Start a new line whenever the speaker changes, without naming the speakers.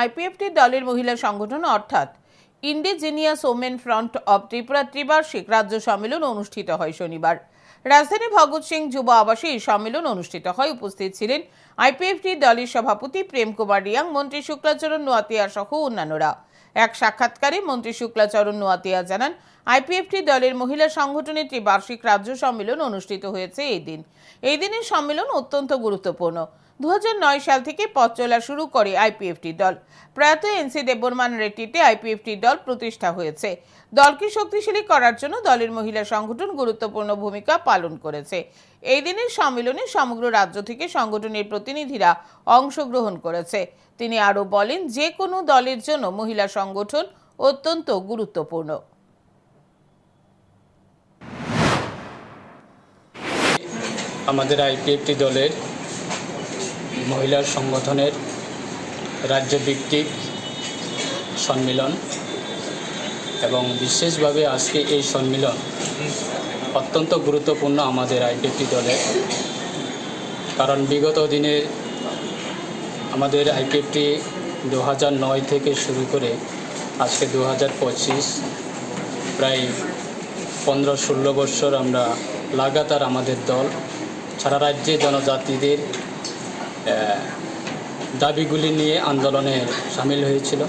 IPFT দলের মহিলা সংগঠন, অর্থাৎ indigenous women front of Tripura ত্রিবার্ষিক রাজ্য সম্মেলন অনুষ্ঠিত হয় শনিবার। রাজধানী ভগৎ সিং যুব আবাসে এই সম্মেলন অনুষ্ঠিত হয়। উপস্থিত ছিলেন আইপিএফটি দলের সভাপতি প্রেম কুমার রিয়াং, মন্ত্রী শুক্লাচরণ নোয়াতিয়া সহ অন্যান্যরা। এক সাক্ষাৎকারে মন্ত্রী শুক্লাচরণ নোয়াতিয়া জানান, আইপিএফটি দলের মহিলা সংগঠনের ত্রিবার্ষিক রাজ্য সম্মেলন অনুষ্ঠিত হয়েছে এই দিন। এই দিনের সম্মেলন অত্যন্ত গুরুত্বপূর্ণ। দুহাজার নয় সাল থেকে পথ চলা শুরু করে আইপিএফটি দল। প্রয়াত এনসি দেববর্মান রেড্ডিতে আইপিএফটি দল প্রতিষ্ঠা হয়েছে। দলকে শক্তিশালী করার জন্য দলের মহিলা সংগঠন গুরুত্বপূর্ণ ভূমিকা পালন করেছে। এই দিনের সম্মেলনে সমগ্র রাজ্য থেকে সংগঠনের প্রতিনিধিরা অংশগ্রহণ করেছে। তিনি আরও বলেন, যে কোনো দলের জন্য মহিলা সংগঠন অত্যন্ত গুরুত্বপূর্ণ।
আমাদের আইপিএফটি দলের মহিলা সংগঠনের রাজ্যভিত্তিক সম্মেলন এবং বিশেষভাবে আজকে এই সম্মেলন অত্যন্ত গুরুত্বপূর্ণ আমাদের আইপিএফটি দলের। কারণ বিগত দিনে আমাদের আইপিএফটি দু নয় থেকে শুরু করে আজকে দু হাজার পঁচিশ, প্রায় পনেরো ষোলো বছর আমরা লাগাতার আমাদের দল, সারা রাজ্যে জনজাতিদের দাবিগুলি নিয়ে আন্দোলনে সামিল হয়েছিল।